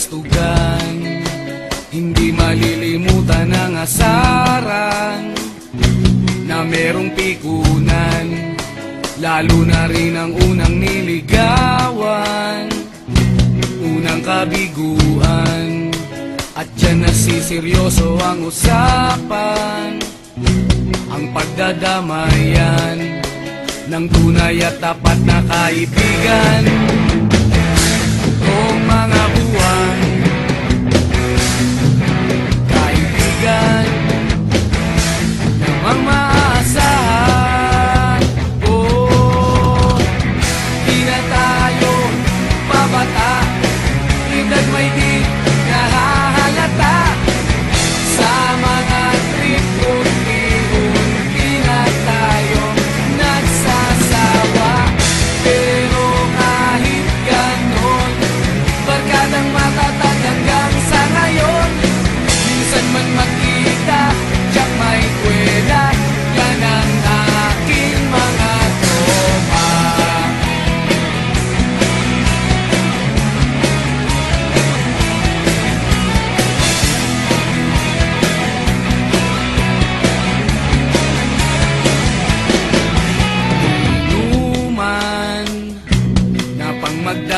kastugan Hindi malilimutan ang asaran Na merong pikunan Lalo na rin ang unang niligawan. Unang kabiguan At dyan nasiseryoso ang usapan. Ang pagdadamayan Ng tunay at tapat na kaibigan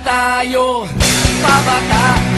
tayo pabata